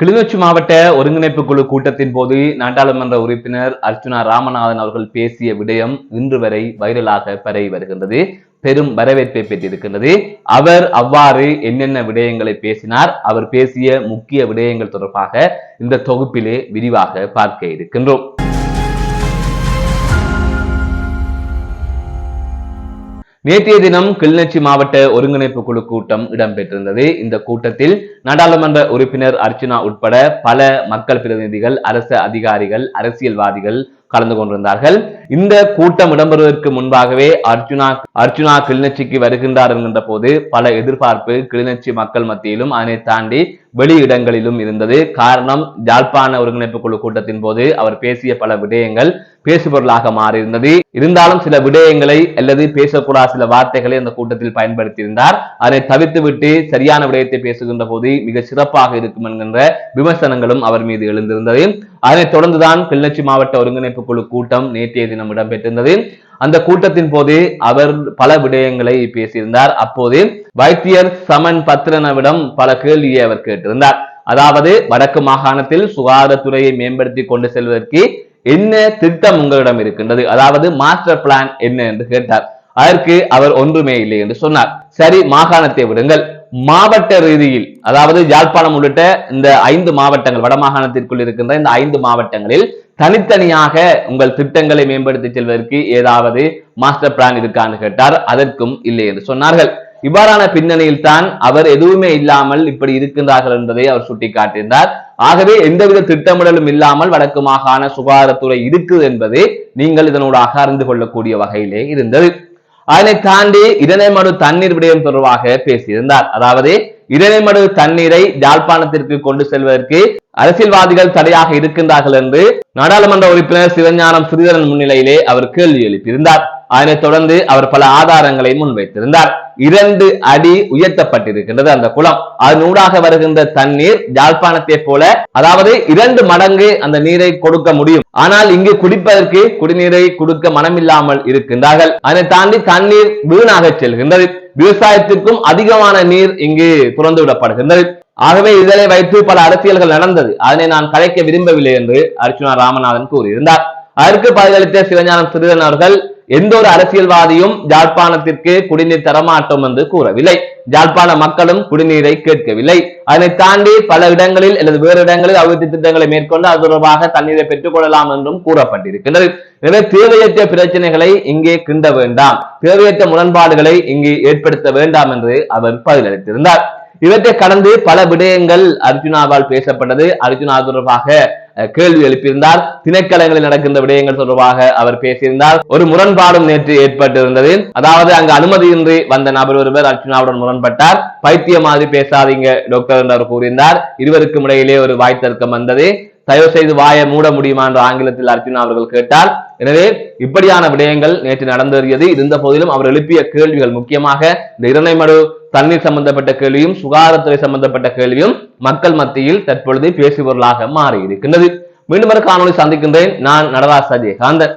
கிளிநொச்சி மாவட்ட ஒருங்கிணைப்பு குழு கூட்டத்தின் போது நாடாளுமன்ற உறுப்பினர் அர்ச்சுனா ராமநாதன் அவர்கள் பேசிய விடயம் இன்று வரை வைரலாக பரவி வருகின்றது. பெரும் வரவேற்பை பெற்றிருக்கின்றது. அவர் அவ்வாறு என்னென்ன விடயங்களை பேசினார் அவர் பேசிய முக்கிய விடயங்கள் தொடர்பாக இந்த தொகுப்பிலே விரிவாக பார்க்க இருக்கின்றோம். நேற்றைய தினம் கிளிநொச்சி மாவட்ட ஒருங்கிணைப்பு குழு கூட்டம் இடம்பெற்றிருந்தது. இந்த கூட்டத்தில் நாடாளுமன்ற உறுப்பினர் அர்ச்சனா உட்பட பல மக்கள் பிரதிநிதிகள் அரசு அதிகாரிகள் அரசியல்வாதிகள் கலந்து கொண்டிருந்தார்கள். இந்த கூட்டம் இடம்பெறுவதற்கு முன்பாகவே அர்ஜுனா அர்ஜுனா கிளிநொச்சிக்கு வருகின்றார் என்கின்ற போது பல எதிர்பார்ப்பு கிளிநொச்சி மக்கள் மத்தியிலும் அதனை தாண்டி வெளியிடங்களிலும் இருந்தது. காரணம் ஜாழ்ப்பாண ஒருங்கிணைப்பு குழு கூட்டத்தின் போது அவர் பேசிய பல விடயங்கள் பேசுபொருளாக மாறியிருந்தது. இருந்தாலும் சில விடயங்களை அல்லது பேசக்கூடாத சில வார்த்தைகளை அந்த கூட்டத்தில் பயன்படுத்தியிருந்தார். அதை தவிர்த்து விட்டு சரியான விடயத்தை பேசுகின்ற போது மிக சிறப்பாக இருக்கும் என்கின்ற விமர்சனங்களும் அவர் மீது எழுந்திருந்தது. அதனைத் தொடர்ந்துதான் கிளிநொச்சி மாவட்ட ஒருங்கிணைப்பு கண்காணிப்பு குழு கூட்டம் நேற்றைய தினம் இடம்பெற்றிருந்தது. அந்த கூட்டத்தின் போது அவர் பல விடயங்களை பேசியிருந்தார். அப்போது வைத்தியர் சமன் பத்ரனவிடம் பல கேள்வியை அவர் கேட்டிருந்தார். அதாவது வடக்கு மாகாணத்தில் சுகாதாரத்துறையை மேம்படுத்தி கொண்டு செல்வதற்கு என்ன திட்டம் உங்களிடம் இருக்கின்றது? அதாவது மாஸ்டர் பிளான் என்ன என்று கேட்டார். அதற்கு அவர் ஒன்றுமே இல்லை என்று சொன்னார். சரி மாகாணத்தை விடுங்கள். மாவட்ட ரீதியில் அதாவது யாழ்ப்பாணம் உள்ளிட்ட இந்த ஐந்து மாவட்டங்கள் வடமாகாணத்திற்குள் இருக்கின்ற இந்த ஐந்து மாவட்டங்களில் தனித்தனியாக உங்கள் திட்டங்களை மேம்படுத்தி செல்வதற்கு ஏதாவது மாஸ்டர் பிளான் இருக்கான்னு கேட்டார். அதற்கும் இல்லை என்று சொன்னார்கள். இவ்வாறான பின்னணியில் தான் அவர் எதுவுமே இல்லாமல் இப்படி இருக்கின்றார்கள் என்பதை அவர் சுட்டிக்காட்டியிருந்தார். ஆகவே எந்தவித திட்டமிடலும் இல்லாமல் வடக்கு மாகாண சுகாதாரத்துறை இருக்குது என்பது நீங்கள் இதனூடாக அறிந்து கொள்ளக்கூடிய வகையிலே இருந்தது. அதனை தாண்டி இதனைமடு தண்ணீர் விடயம் தொடர்பாக பேசியிருந்தார். அதாவது இதனைமடு தண்ணீரை யாழ்ப்பாணத்திற்கு கொண்டு செல்வதற்கு அரசியல்வாதிகள் தடையாக இருக்கின்றார்கள் என்று நாடாளுமன்ற உறுப்பினர் சிவஞானம் ஸ்ரீதரன் முன்னிலையிலே அவர் கேள்வி எழுப்பியிருந்தார். அதனைத் தொடர்ந்து அவர் பல ஆதாரங்களை முன்வைத்திருந்தார். இரண்டு அடி உயர்த்தப்பட்டிருக்கின்றது அந்த குளம். அதனூடாக வருகின்ற தண்ணீர் ஜாழ்ப்பாணத்தை போல அதாவது இரண்டு மடங்கு அந்த நீரை கொடுக்க முடியும். ஆனால் இங்கு குடிப்பதற்கு குடிநீரை கொடுக்க மனமில்லாமல் இருக்கின்றார்கள். அதை தாண்டி தண்ணீர் வீணாக செல்கின்றது. விவசாயத்திற்கும் அதிகமான நீர் இங்கு துறந்து விடப்படுகின்றது ஆகவே இதனை வைத்து பல அரசியல்கள் நடந்தது. அதனை நான் கலைக்க விரும்பவில்லை என்று அர்ச்சுனா ராமநாதன் கூறியிருந்தார். அதற்கு பதிலளித்த சிவஞானம் சிறுவன் அவர்கள் எந்த ஒரு அரசியல்வாதியும் ஜாழ்ப்பாணத்திற்கு குடிநீர் தரமாட்டோம் என்று கூறவில்லை. ஜாழ்ப்பாண மக்களும் குடிநீரை கேட்கவில்லை. அதனை தாண்டி பல இடங்களில் அல்லது வேறு இடங்களில் அபிவிருத்தி திட்டங்களை மேற்கொண்டு அது தொடர்பாக தண்ணீரை பெற்றுக் கொள்ளலாம் என்றும் கூறப்பட்டிருக்கின்றது. எனவே தேவையற்ற பிரச்சனைகளை இங்கே கிண்ட வேண்டாம். தேவையற்ற முரண்பாடுகளை இங்கு ஏற்படுத்த வேண்டாம் என்று அவர் பதிலளித்திருந்தார். இவற்றை கடந்து பல விடயங்கள் அர்ஜுனாவால் பேசப்பட்டது. அர்ஜுனா தொடர்பாக கேள்வி எழுப்பியிருந்தார். திணைக்களங்களில் நடக்கின்ற விடயங்கள் தொடர்பாக அவர் பேசியிருந்தார். ஒரு முரண்பாடும் நேற்று ஏற்பட்டிருந்தது. அதாவது அங்கு அனுமதியின்றி வந்த நபர் ஒருவர் அர்ச்சனாவுடன் முரண்பட்டார். பைத்திய மாதிரி பேசாதீங்க டாக்டர் என்று அவர் கூறியிருந்தார். இருவருக்கும் இடையிலே ஒரு வாய் தர்க்கம் வந்தது. தயவு செய்து வாயை மூட முடியுமா என்று ஆங்கிலத்தில் அர்ச்சனா அவர்கள் கேட்டார். எனவே இப்படியான விடயங்கள் நேற்று நடந்தேறியது. இருந்த போதிலும் அவர் எழுப்பிய கேள்விகள் முக்கியமாக இந்த இரணைமடு தண்ணீர் சம்பந்தப்பட்ட கேள்வியும் சுகாதாரத்துறை சம்பந்தப்பட்ட கேள்வியும் மக்கள் மத்தியில் தற்பொழுது பேசுபொருளாக மாறி இருக்கின்றது மீண்டும் ஒரு காணொலி சந்திக்கின்றேன். நான் நடராஜ் சஜயகாந்தன்